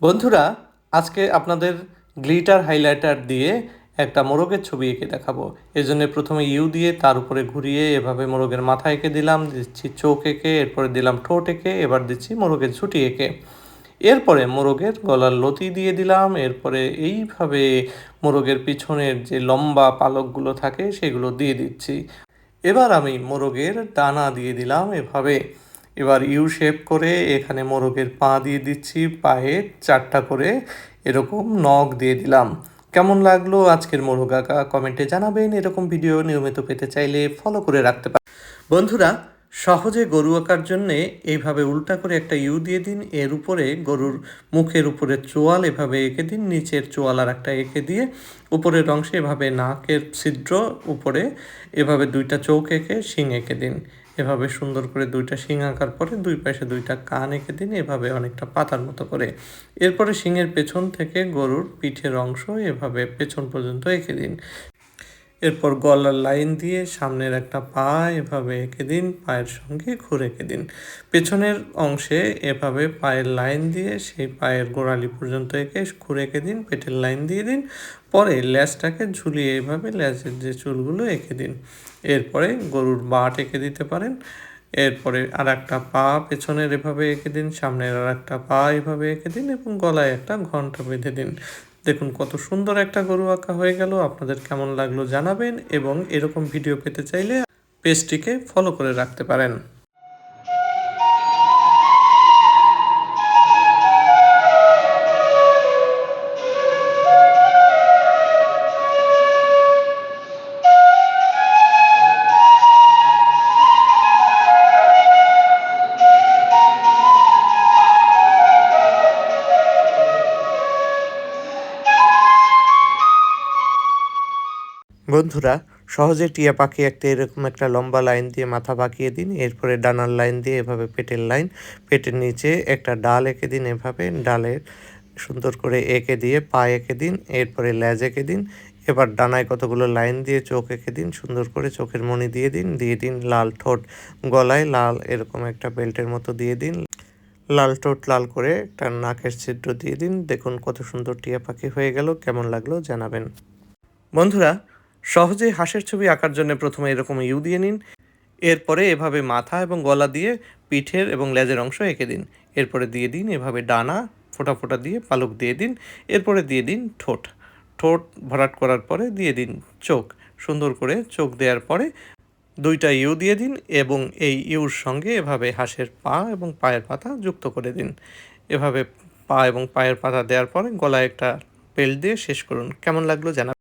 বন্ধুরা, আজকে আপনাদের গ্লিটার হাইলাইটার দিয়ে একটা মোরগের ছবি এঁকে দেখাবো। এই জন্য প্রথমে ইউ দিয়ে তার উপরে ঘুরিয়ে এভাবে মোরগের মাথা এঁকে দিলাম, দিচ্ছি চোখ এঁকে, এরপরে দিলাম ঠোঁট এঁকে, এবার দিচ্ছি মোরগের ছুটি এঁকে। এরপরে মোরগের গলার লতি দিয়ে দিলাম, এরপরে এইভাবে মোরগের পিছনের যে লম্বা পালকগুলো থাকে সেগুলো দিয়ে দিচ্ছি। এবার আমি মোরগের দানা দিয়ে দিলাম এভাবে। এবার ইউ শেপ করে এখানে মোরগের পা দিয়ে দিচ্ছি, পায়ে চারটা করে এরকম নখ দিয়ে দিলাম। কেমন লাগল আজকের মোরগ আঁকা? কমেন্টে জানাবেন, এরকম ভিডিও নিয়মিত পেতে চাইলে ফলো করে রাখতে পারেন বন্ধুরা, সহজে গরু আঁকার জন্যে এইভাবে উল্টা করে একটা ইউ দিয়ে দিন, এর উপরে গরুর মুখের উপরে চোয়াল এভাবে এঁকে দিন, নিচের চোয়াল আর একটা এঁকে দিয়ে উপরের অংশে এভাবে নাকের ছিদ্র, উপরে এভাবে দুইটা চোখ এঁকে শিং এঁকে দিন। এভাবে সুন্দর করে দুইটা শিং আঁকার পরে দুই পাশে দুইটা কান এঁকে দিন, এভাবে অনেকটা পাতার মতো করে। এরপরে শিংয়ের পেছন থেকে গরুর পিঠের অংশ এভাবে পেছন পর্যন্ত এঁকে দিন। এরপর গলার লাইন দিয়ে সামনের একটা পা এভাবে এঁকে দিন, পায়ের সঙ্গে ঘুরে এঁকে দিন। পেছনের অংশে এভাবে পায়ের লাইন দিয়ে সেই পায়ের গোড়ালি পর্যন্ত এঁকে ঘুরে এঁকে দিন, পেটের লাইন দিয়ে দিন। পরে ল্যাসটাকে ঝুলিয়ে এভাবে ল্যাসের যে চুলগুলো এঁকে দিন। এরপরে গরুর বাট এঁকে দিতে পারেন। এরপরে আর একটা পা পেছনের এভাবে এঁকে দিন, সামনের আর একটা পা এভাবে এঁকে দিন এবং গলায় একটা ঘণ্টা বেঁধে দিন। দেখুন কত সুন্দর একটা গরু আঁকা হয়ে গেল, আপনাদের কেমন লাগল জানাবেন এবং এরকম ভিডিও পেতে চাইলে পেজটিকে ফলো করে রাখতে পারেন। বন্ধুরা, সহজে টিয়া পাখি একটা এরকম একটা লম্বা লাইন দিয়ে মাথা পাকিয়ে দিন, এরপরে ডানার লাইন দিয়ে এভাবে পেটের লাইন, পেটের নিচে একটা ডাল এঁকে দিন এভাবে ডালের সুন্দর করে এঁকে দিয়ে পা এঁকে দিন, এরপরে ল্যাজ এঁকে দিন, এবার ডানায় কতগুলো লাইন দিয়ে চোখ এঁকে দিন, সুন্দর করে চোখের মণি দিয়ে দিন দিয়ে দিন লাল ঠোঁট গলায়, লাল এরকম একটা বেল্টের মতো দিয়ে দিন, লাল ঠোঁট লাল করে একটা নাকের ছিদ্র দিয়ে দিন, দেখুন কত সুন্দর টিয়া পাখি হয়ে গেল, কেমন লাগল জানাবেন। বন্ধুরা সহজেই হাঁসের ছবি আঁকার জন্য প্রথমে এরকম ইউ দিয়ে নিন। এরপরে এভাবে মাথা এবং গলা দিয়ে পিঠের এবং লেজের অংশ এঁকে দিন। এরপরে দিয়ে দিন, এভাবে ডানা ফোঁটা ফোঁটা দিয়ে পালক দিয়ে দিন। এরপরে দিয়ে দিন ঠোঁট। ঠোঁট ভরাট করার পরে দিয়ে দিন চোখ। সুন্দর করে চোখ দেওয়ার পরে দুইটা ইউ দিয়ে দিন এবং এই ইউর সঙ্গে এভাবে হাঁসের পা এবং পায়ের পাতা যুক্ত করে দিন। এভাবে পা এবং পায়ের পাতা দেওয়ার পরে গলায় একটা বেল্ট দিয়ে শেষ করুন। কেমন লাগল জানা